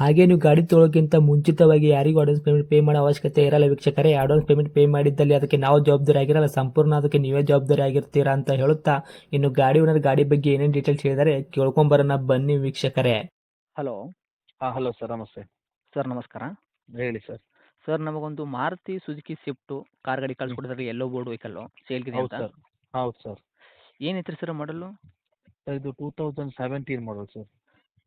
ಹಾಗೆ ನೀವು ಗಾಡಿ ತೊಳೋಕ್ಕಿಂತ ಮುಂಚಿತವಾಗಿ ಯಾರಿಗೂ ಅಡ್ವಾನ್ಸ್ ಪೇಮೆಂಟ್ ಪೇ ಮಾಡೋ ಅವಶ್ಯಕತೆ ಇರಲ್ಲ ವೀಕ್ಷಕರೇ. ಅಡ್ವಾನ್ಸ್ ಪೇಮೆಂಟ್ ಪೇ ಮಾಡಿದ್ದಲ್ಲಿ ಅದಕ್ಕೆ ನಾವು ಜವಾಬ್ದಾರಿ ಆಗಿರಲ್ಲ. ಸಂಪೂರ್ಣ ಅದಕ್ಕೆ ನೀವೇ ಜವಾಬ್ದಾರಿ ಆಗಿರ್ತೀರಾ ಅಂತ ಹೇಳುತ್ತಾ ಇನ್ನು ಗಾಡಿ ಓನರ್ ಗಾಡಿ ಬಗ್ಗೆ ಏನೇನು ಡೀಟೇಲ್ಸ್ ಹೇಳಿದರೆ ಕೇಳ್ಕೊಂಬರೋಣ ಬನ್ನಿ ವೀಕ್ಷಕರೇ. ಹಲೋ ಹಾಂ ಹಲೋ ಸರ್ ನಮಸ್ತೆ. ಸರ್ ನಮಸ್ಕಾರ. ಹೇಳಿ ಸರ್ ಸರ್ ನಮಗೊಂದು ಮಾರುತಿ ಸುಜುಕಿ ಸ್ವಿಫ್ಟು ಕಾರ್ ಗಾಡಿ ಕಳ್ಸಿಕೊಡ್ತಾರೆ ಎಲ್ಲೋ ಬೋರ್ಡ್ ವೆಹಿಕಲ್ಲು ಸೇಲ್ಗಿದೆ ಹೌದು ಅಂತ. ಸರ್ ಹೌದು ಸರ್ ಏನೈತ್ರಿ ಸರ್ ಮಾಡಲು ಸರ್ ಇದು two thousand seventeen model sir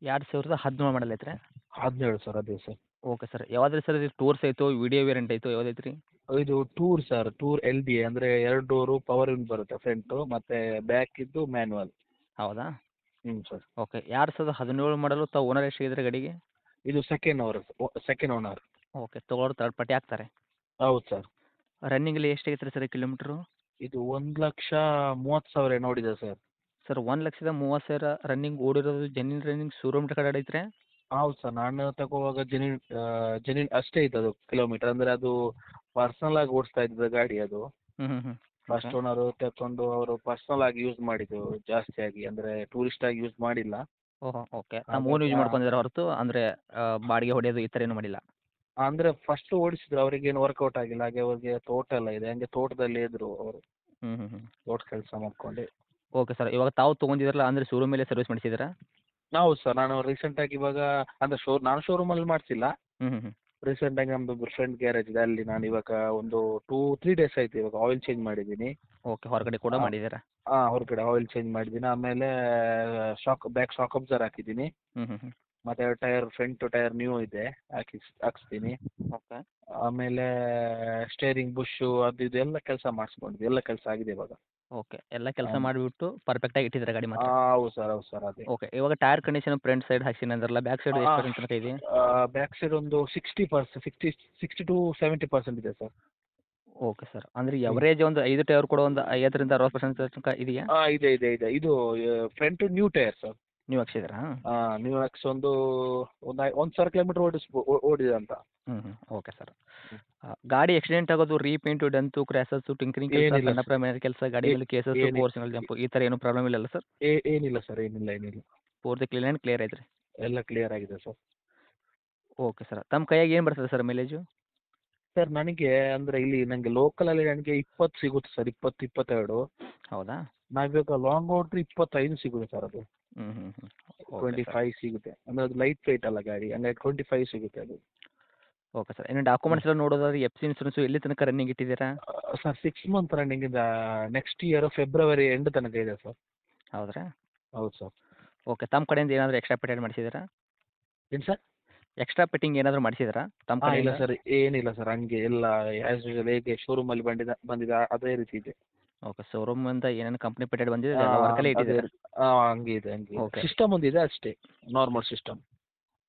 ಎರಡು ಸಾವಿರದ ಹದಿನೇಳು ಮಾಡಲ್ ಐತ್ರಿ. ಹದಿನೇಳು ಸರ್ ಅದೇ ಸರ್. ಓಕೆ ಸರ್ ಯಾವ್ದು ಸರ್ ಇದು ಟೂರ್ಸ್ ಐತೋ ವಿಡಿಯೋ ವೇರಿಯಂಟ್ ಐತೋ ಯಾವ್ದೈತ್ರಿ? ಇದು tour sir tour L D ಅಂದರೆ ಎರಡು ಡೋರು ಪವರ್ ಇಂದ ಬರುತ್ತೆ ಫ್ರಂಟು ಮತ್ತು ಬ್ಯಾಕ್ ಇದ್ದು ಮ್ಯಾನ್ಯಲ್ ಹೌದಾ? ಹ್ಞೂ ಸರ್. ಓಕೆ ಯಾರು ಸರ್ ಹದಿನೇಳು ಮಾಡಲು ತಾವು ಓನರ್ ಎಷ್ಟಿದ್ರೆ ಗಡಿಗೆ? ಇದು second owner second owner okay ತೊಗೊಳೋರು third party ಹಾಕ್ತಾರೆ. ಹೌದು ಸರ್. ರನ್ನಿಂಗಲ್ಲಿ ಎಷ್ಟಾಗೈತ್ರಿ ಸರ್ ಕಿಲೋಮೀಟ್ರು? ಇದು ಒಂದು ಲಕ್ಷ ಮೂವತ್ತು ಸಾವಿರ ನೋಡಿದೆ ಸರ್. ಸರ್ ಒಂದು ಲಕ್ಷದ ಮೂವತ್ತು ಸಾವಿರ ರನ್ನಿಂಗ್ ಓಡಿರೋದು ಜೆನ್ಯೂನ್ ರನ್ನಿಂಗ್ ಶೋರೂಮ್ ಕಡೆ ಐತ್ರಿ ಹೌದು ಸರ್ ನಾನು ತಗೋವಾಗ ಜೆನ್ಯೂನ್ ಜೆನ್ಯೂನ್ ಅಷ್ಟೇ ಇತ್ತು ಅದು ಕಿಲೋಮೀಟರ್ ಅಂದ್ರೆ ಅದು ಪರ್ಸನಲ್ ಆಗಿ ಓಡಿಸ್ತಾ ಇದ್ದ ಗಾಡಿ ಅದು. ಹ್ಮ್ ಹ್ಮ್ ಫಸ್ಟ್ ಓನರ್ ತಗೊಂಡು ಅವರು ಪರ್ಸನಲ್ ಆಗಿ ಯೂಸ್ ಮಾಡಿದ್ದು ಜಾಸ್ತಿ ಆಗಿ. ಅಂದ್ರೆ ಟೂರಿಸ್ಟ್ ಆಗಿ ಯೂಸ್ ಮಾಡಿಲ್ಲ. ಓಹೋ ಓಕೆ ನಮ್ಮ ಓನ್ ಯೂಸ್ ಮಾಡ್ಕೊಂಡಿದ್ದಾರೆ ಹೊರತು ಅಂದರೆ ಬಾಡಿಗೆ ಹೊಡೆಯೋದು ಈ ಥರ ಏನು ಮಾಡಿಲ್ಲ. ಅಂದ್ರೆ ಫಸ್ಟ್ ಓಡಿಸಿದ್ರು ಅವ್ರಿಗೇನು ವರ್ಕೌಟ್ ಆಗಿಲ್ಲ. ಹಾಗೆ ಅವ್ರಿಗೆ ತೋಟ ಎಲ್ಲ ಇದೆ. ಹಂಗೆ ತೋಟದಲ್ಲಿ ಇದ್ರು ಅವರು. ಹ್ಮ್ ಹ್ಮ್ ಹ್ಮ್. ತೋಟ ಕೆಲಸ ಮಾಡ್ಕೊಂಡು. ಓಕೆ ಸರ್ ಇವಾಗ ತಾವು ತಗೊಂಡಿದ್ರಲ್ಲ ಅಂದ್ರೆ ಶೋರೂಮ್ ಶೋರೂಮಲ್ಲೇ ಸರ್ವಿಸ್ ಮಾಡಿಸಿದ್ದೀರಾ? ಹೌದು ಸರ್ ನಾನು ರೀಸೆಂಟ್ ಆಗಿ ಇವಾಗ ಅಂದ್ರೆ ಶೋ ನಾನು ಶೋರೂಮಲ್ಲಿ ಮಾಡಿಸಿಲ್ಲ. ಹ್ಞೂ ಹ್ಞೂ ರೀಸೆಂಟಾಗಿ ರೀಸೆಂಟ್ ಆಗಿ ನಮ್ಮದು ಫ್ರೆಂಡ್ ಗ್ಯಾರೇಜ್ ಇದೆ ಅಲ್ಲಿ ನಾನು ಇವಾಗ ಒಂದು ಟೂ ತ್ರೀ ಡೇಸ್ ಆಯ್ತು ಇವಾಗ ಆಯಿಲ್ ಚೇಂಜ್ ಮಾಡಿದ್ದೀನಿ. ಓಕೆ ಹೊರಗಡೆ ಕೂಡ. ಮಾಡಿದ್ದೀರಾ? ಹಾಂ ಹೊರಗಡೆ ಆಯಿಲ್ ಚೇಂಜ್ ಮಾಡಿದ್ದೀನಿ. ಆಮೇಲೆ ಶಾಕ್ ಬ್ಯಾಕ್ ಶಾಕ್ ಅಬ್ಸರ್ ಹಾಕಿದ್ದೀನಿ. ಹ್ಞೂ ಹ್ಞೂ ಹ್ಞೂ ಮತ್ತೆ ಟೈರ್ ಫ್ರಂಟ್ ಟೈರ್ ನ್ಯೂ ಇದೆ ಹಾಕಿಸ್ ಹಾಕಿಸ್ತೀನಿ. ಓಕೆ ಆಮೇಲೆ ಸ್ಟೇರಿಂಗ್ ಬುಷು ಅದು ಇದು ಎಲ್ಲ ಕೆಲಸ ಮಾಡಿಸ್ಕೊಂಡಿದ್ವಿ ಎಲ್ಲ ಕೆಲಸ ಆಗಿದೆ ಇವಾಗ. ಓಕೆ ಎಲ್ಲ ಕೆಲಸ ಮಾಡಿಬಿಟ್ಟು ಪರ್ಫೆಕ್ಟ್ ಆಗಿ ಇಟ್ಟಿದ್ರೆ ಗಾಡಿ ಮಾತ್ರ? ಹೌದು ಸರ್ ಹೌದು ಸರ್ ಅದೇ. ಓಕೆ ಇವಾಗ ಟೈರ್ ಕಂಡೀಷನ್ ಫ್ರಂಟ್ ಸೈಡ್ ಹಾಕ್ಸಿನ ಅಂದ್ರಲ್ಲ ಬ್ಯಾಕ್ ಸೈಡ್ ಎಷ್ಟು ಪರ್ಸೆಂಟ್ ತನಕ ಇದೆ? ಬ್ಯಾಕ್ ಸೈಡ್ ಒಂದು sixty percent sixty sixty to seventy percent ಇದೆ ಸರ್. ಓಕೆ ಸರ್ ಅಂದ್ರೆ ಎವರೇಜ್ ಒಂದು ಐದು ಟೈರ್ ಕೂಡ ಒಂದು ಐವತ್ತರಿಂದ ಅರವತ್ತು ಪರ್ಸೆಂಟ್ ತನಕ ಇದೆಯಾ? ಹಾಂ ಇದೆ ಇದೆ ಇದೆ. ಇದು ಫ್ರಂಟ್ ನ್ಯೂ ಟೈರ್ ಸರ್. ನೀವು ಹಾಕ್ಸಿದ್ದೀರಾ? ನ್ಯೂ ಎಕ್ಸ್ ಒಂದು ಒಂದು ಒಂದ್ ಒಂದು ಸಾವಿರ ಕಿಲೋಮೀಟರ್ ಓಡಿಸ್ ಓಡಿದೆ ಅಂತ. ಹ್ಞೂ ಹ್ಞೂ ಓಕೆ ಸರ್. ಗಾಡಿ ಆಕ್ಸಿಡೆಂಟ್ ಆಗೋದು ರೀಪೇಂಟು ಡಂತು ಕ್ರ್ಯಾಸಸ್ಸು ಟಿಂಕರಿಂಗ್ ಕೆಲಸ ಏನಿಲ್ಲ ಸಣ್ಣ sir. ಪ್ರಮಾಣದ ಕೆಲಸ ಗಾಡಿ ಮೇಲೆ ಕೇಸಸ್ ಏನಿ- ಫೋರ್ಸಿನಲ್ ಜಂಪು ಈ ಥರ ಏನು ಪ್ರಾಬ್ಲಮ್ ಇಲ್ಲಲ್ಲ ಸರ್? ಏ ಏನಿಲ್ಲ ಸರ್ ಏನಿಲ್ಲ ಏನಿಲ್ಲ. ಪೂರ್ತಿ ಕ್ಲೀನ್ ಆ್ಯಂಡ್ ಕ್ಲಿಯರ್ ಐತ್ರಿ. ಎಲ್ಲ ಕ್ಲಿಯರ್ ಆಗಿದೆ ಸರ್. Okay sir. ತಮ್ಮ ಕೈಯಾಗ ಏನು ಬರ್ತದೆ ಸರ್ ಮೈಲೇಜು ಸರ್ ನನಗೆ ಅಂದ್ರೆ ಇಲ್ಲಿ ನನಗೆ ಲೋಕಲಲ್ಲಿ ನನಗೆ ಇಪ್ಪತ್ತು ಸಿಗುತ್ತೆ ಸರ್ ಇಪ್ಪತ್ತು ಇಪ್ಪತ್ತೆರಡು. ಹೌದಾ? ನಾವಿವಾಗ ಲಾಂಗ್ ಔಟ್ರಿ ಇಪ್ಪತ್ತೈದು ಸಿಗುತ್ತೆ ಸರ್ ಅದು. ಹ್ಞೂ ಹ್ಞೂ ಹ್ಞೂ ಟ್ವೆಂಟಿ ಫೈವ್ ಸಿಗುತ್ತೆ. ಅಂದ್ರೆ ಅದು ಲೈಟ್ ವೆಯ್ಟ್ ಅಲ್ಲ ಗಾಡಿ. ಹಂಗಾಗಿ ಟ್ವೆಂಟಿ ಫೈವ್ ಸಿಗುತ್ತೆ ಅದು. ಓಕೆ ಸರ್ ಇನ್ನು ಡಾಕ್ಯುಮೆಂಟ್ಸ್ ಎಲ್ಲ ನೋಡೋದಾದ್ರೆ ಎಫ್ ಸಿ ಇನ್ಸೂರೆನ್ಸು ಎಲ್ಲಿ ತನಕ ರನ್ನಿಂಗ್ ಇಟ್ಟಿದ್ದೀರಾ? ಸರ್ ಸಿಕ್ಸ್ ಮಂತ್ ರನ್ನಿಂಗ್ ಇದೆ ನೆಕ್ಸ್ಟ್ ಇಯರ್ ಫೆಬ್ರವರಿ ಎಂಡ್ ತನಕ ಇದೆ ಸರ್ ಹೌದ್ರಾ? ಹೌದು ಸರ್ ಓಕೆ ತಮ್ಮ ಕಡೆಯಿಂದ ಏನಾದರೂ ಎಕ್ಸ್ಟ್ರಾ ಪೇಟೆಂಟ್ ಮಾಡಿಸಿದ್ದೀರಾ? ಏನು ಸರ್ ಎಕ್ಸ್ಟ್ರಾ ಫಿಟ್ಟಿಂಗ್ ಏನಾದರೂ ಮಾಡಿಸಿದ್ದೀರಾ ತಮ್ಮ ಇಲ್ಲ ಸರ್ ಏನಿಲ್ಲ ಸರ್ ಹಂಗೆ ಎಲ್ಲ ಆ್ಯಸ್ ಯೂಶಲ್ ಹೇಗೆ ಶೋರೂಮಲ್ಲಿ ಬಂದಿದ ಬಂದಿದೆ ಅದೇ ರೀತಿ ಇದೆ. ಓಕೆ ಶೋರೂಮಿಂದ ಏನೇನು ಕಂಪ್ನಿ ಪೇಟೆಡ್ ಬಂದಿದೆ ವರ್ಕಲ್ಲೇ ಇಟ್ಟಿದ್ದೀರಾ. ಹಂಗೆ ಇದೆ ಹಂಗೆ Okay. ಸಿಸ್ಟಮ್ ಒಂದಿದೆ ಅಷ್ಟೇ ನಾರ್ಮಲ್ ಸಿಸ್ಟಮ್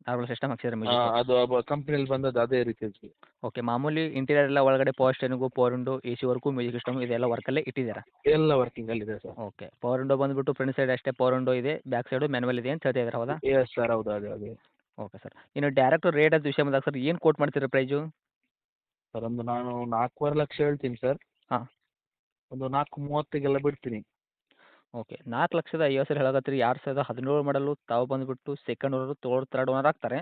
ನಾರ್ಮಲ್ ಸಿಸ್ಟಮ್ ಹಾಕ್ಸಿದ್ರೆ ಮ್ಯೂಸಿಕ್ ಅದು ಕಂಪ್ನಿಯಲ್ಲಿ ಬಂದದ್ದು ಅದೇ ರೀತಿ ಓಕೆ ಮಾಮೂಲಿ ಇಂಟೀರಿಯರ್ ಎಲ್ಲ ಒಳಗಡೆ power steering power window A C work music system ಇದೆಲ್ಲ ವರ್ಕಲ್ಲೇ ಇಟ್ಟಿದ್ದೀರಾ? ಎಲ್ಲ ವರ್ಕಿಂಗ್ ಅಲ್ಲಿ ಇದೆ ಸರ್. ಓಕೆ ಪವರ್ ವಿಂಡೋ ಬಂದುಬಿಟ್ಟು ಫ್ರಂಟ್ ಸೈಡ್ ಅಷ್ಟೇ ಪವರ್ ವಿಂಡೋ ಇದೆ ಬ್ಯಾಕ್ ಸೈಡು ಮ್ಯಾನುವಲ್ ಇದೆ ಅಂತ ಹೇಳ್ತಾ ಇದ್ದಾರೆ ಹೌದಾ? ಎಸ್ ಸರ್ ಹೌದು ಅದೇ ಅದೇ. ಓಕೆ ಸರ್ ಇನ್ನು ಡೈರೆಕ್ಟ್ ರೇಟ್ ಅದು ವಿಷಯ ಬಂದಾಗ ಸರ್ ಏನು ಕೋಟ್ ಮಾಡ್ತೀರಾ ಪ್ರೈಸು ಸರ್ ಒಂದು ನಾನು ನಾಲ್ಕೂವರೆ ಲಕ್ಷ ಹೇಳ್ತೀನಿ ಸರ್. ಹಾ. ಒಂದು ನಾಲ್ಕು ಮೂವತ್ತಿಗೆಲ್ಲ ಬಿಡ್ತೀನಿ. ಓಕೆ ನಾಲ್ಕು ಲಕ್ಷದ ಐವತ್ತು ಸಾವಿರ ಹೇಳಕತ್ತೀರಿ. ಎರಡು ಸಾವಿರದ ಹದಿನೇಳು ಮಾಡಲು ತಾವು ಬಂದುಬಿಟ್ಟು ಸೆಕೆಂಡ್ ಓನರು ತೋರ್ ತರ್ಡ್ ಓನರ್ ಆಗ್ತಾರೆ.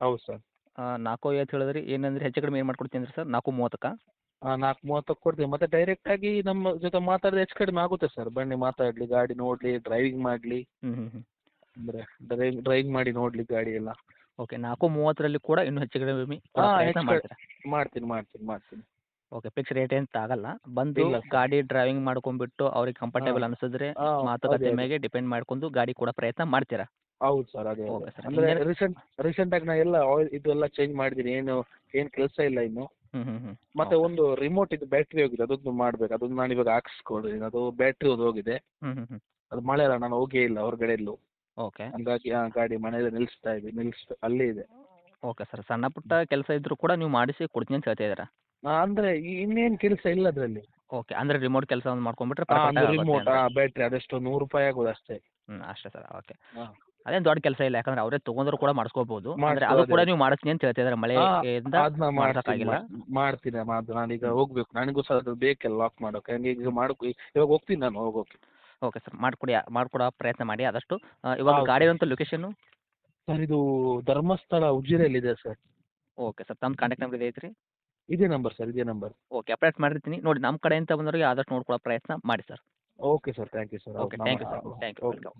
ಹೌದು ಸರ್. ಆ, ನಾಲ್ಕು ಐವತ್ತು ಹೇಳಿದ್ರಿ. ಏನಂದ್ರೆ ಹೆಚ್ಚು ಕಡಿಮೆ ಏನು ಮಾಡ್ಕೊಡ್ತೀನಿ ಸರ್ ನಾಲ್ಕು ಮೂವತ್ತಕ್ಕೆ? ನಾಲ್ಕು ಮೂವತ್ತಕ್ಕೆ ಕೊಡ್ತೀನಿ. ಮತ್ತೆ ಡೈರೆಕ್ಟ್ ಆಗಿ ನಮ್ಮ ಜೊತೆ ಮಾತಾಡಿದ್ರೆ ಹೆಚ್ಚು ಕಡಿಮೆ ಆಗುತ್ತೆ ಸರ್. ಬನ್ನಿ ಮಾತಾಡಲಿ ಗಾಡಿ ನೋಡಲಿ ಡ್ರೈವಿಂಗ್ ಮಾಡಲಿ. ಅಂದರೆ ಡ್ರೈವಿಂಗ್ ಡ್ರೈವಿಂಗ್ ಮಾಡಿ ನೋಡಲಿ ಗಾಡಿ ಎಲ್ಲ. ಓಕೆ ನಾಲ್ಕು ಮೂವತ್ತರಲ್ಲಿ ಕೂಡ ಇನ್ನೂ ಹೆಚ್ಚು ಕಡಿಮೆ ಮಾಡ್ತೀನಿ ಮಾಡ್ತೀನಿ ಮಾಡ್ತೀನಿ. ಓಕೆ ಫಿಕ್ಸ್ ರೇಟ್ ಅಂತ ಆಗಲ್ಲ ಬಂದು ಇಲ್ಲ. ಗಾಡಿ ಡ್ರೈವಿಂಗ್ ಮಾಡ್ಕೊಂಡ್ಬಿಟ್ಟು ಅವ್ರಿಗೆ ಕಂಫರ್ಟೇಬಲ್ ಅನಿಸಿದ್ರೆ ಹಾ, ಮಾತುಕತೆ ಅದೇ, ಅದೇ. ಮೇಲೆ ಡಿಪೆಂಡ್ ಮಾಡ್ಕೊಂಡು ಗಾಡಿ ಕೊಡೋ ಪ್ರಯತ್ನ ಮಾಡ್ತೀರಾ? ಹೌದು ಸರ್ ಅದೇ Okay, sir. ಅಂದರೆ ರೀಸೆಂಟ್ ರೀಸೆಂಟ್ ಆಗಿ ನಾ ಎಲ್ಲ ಆಯಿಲ್ ಇದೆಲ್ಲ ಚೇಂಜ್ ಮಾಡಿದೀನಿ. ಏನು ಏನ್ ಕೆಲಸ ಇಲ್ಲ ಇನ್ನು. ಹ್ಞೂ ಹ್ಞೂ ಹ್ಞೂ ಮತ್ತೆ ಒಂದು ರಿಮೋಟ್ ಇದು ಬ್ಯಾಟ್ರಿ ಹೋಗಿದೆ. ಅದೊಂದು ಮಾಡ್ಬೇಕು. ಅದೊಂದು ನಾನು ಇವಾಗ ಹಾಕ್ಸ್ಕೊಡ್ತೀನಿ ಅದು ಬ್ಯಾಟ್ರಿ ಅದು ಹೋಗಿದೆ. ಹ್ಞೂ ಹ್ಞೂ ಹ್ಞೂ ಅದು ಮಳೆ ಅಲ್ಲ ನಾನು ಹೋಗೇ ಇಲ್ಲ ಹೊರಗಡೆ ಎಲ್ಲೂ ಓಕೆ. ಹಂಗಾಗಿ ಆ ಗಾಡಿ ಮನೆಯಲ್ಲೇ ನಿಲ್ಲಿಸ್ತಾ ಇದೆ ನಿಲ್ಲಿಸ್ ಅಲ್ಲೇ ಇದೆ. ಓಕೆ ಸರ್ ಸಣ್ಣ ಪುಟ್ಟ ಕೆಲಸ ಇದ್ರೂ ಕೂಡ ನೀವು ಮಾಡಿಸಿ ಕೊಡ್ತೀನಿ ಅಂತ ಹೇಳ್ತಾ ಇದ್ದೀರಾ? ಆ, ಅಂದ್ರೆ ಇನ್ನೇನ್ ಕೆಲಸ ಇಲ್ಲ ಅದರಲ್ಲಿ. ಓಕೆ ಅಂದರೆ ರಿಮೋಟ್ ಕೆಲಸ ಒಂದು ಮಾಡ್ಕೊಂಡ್ಬಿಟ್ರೆ ರಿಮೋಟ್ ಬ್ಯಾಟ್ರಿ ಅದೆಷ್ಟು ನೂರು ರೂಪಾಯಿ ಆಗೋದು ಅಷ್ಟೇ. ಹ್ಞೂ ಅಷ್ಟೇ ಸರ್ ಓಕೆ ಅದೇ ಅದೇನು ದೊಡ್ಡ ಕೆಲಸ ಇಲ್ಲ ಯಾಕಂದ್ರೆ ಅವರೇ ತಗೊಂಡ್ರು ಕೂಡ ಮಾಡಿಸ್ಕೋಬಹುದು ಅಂದ್ರೆ ಅದು ಕೂಡ ನೀವು ಮಾಡಿಸ್ತೀನಿ ಅಂತ ಹೇಳ್ತಾ ಇದ್ದಾರೆ ಆ, ಮಳೆಯಿಂದ ಅದನ್ನ ಮಾಡ್ತೀನಿ ನಾನು ನಾನೀಗ ಹೋಗ್ಬೇಕು ನನಗೂ ಸಹ ಅದು ಬೇಕಲ್ಲ ಲಾಕ್ ಮಾಡೋಕೆ ಹಂಗೆ ಈಗ ಮಾಡ್ಕೊ ಇವಾಗ ಹೋಗ್ತೀನಿ ನಾನು ಹೋಗೋಕೆ ಓಕೆ ಸರ್ ಮಾಡ್ಕೊಡಿ ಮಾಡ್ಕೊಡೋ ಪ್ರಯತ್ನ ಮಾಡಿ ಆದಷ್ಟು ಇವಾಗ. ಗಾಡಿ ಅಂತ ಲೊಕೇಶನ್ ಸರ್ ಇದು ಧರ್ಮಸ್ಥಳ ಉಜಿರೆಯಲ್ಲಿ ಇದೆ ಸರ್ ಓಕೆ ಸರ್ ತಮ್ಮ ಕಾಂಟ್ಯಾಕ್ಟ್ ನಂಬರ್ ಇದೆ ಐತ್ರಿ? ಇದೇ ನಂಬರ್ ಸರ್ ಇದೇ ನಂಬರ್. ಓಕೆ ಅಪ್ಡೇಟ್ ಮಾಡಿರ್ತೀನಿ. ನೋಡಿ ನಮ್ಮ ಕಡೆಯಿಂದ ಬಂದವರಿಗೆ ಆದಷ್ಟು ನೋಡ್ಕೊಳ್ಳೋ ಪ್ರಯತ್ನ ಮಾಡಿ sir. Okay sir thank you sir. Okay thank you sir. Thank you welcome.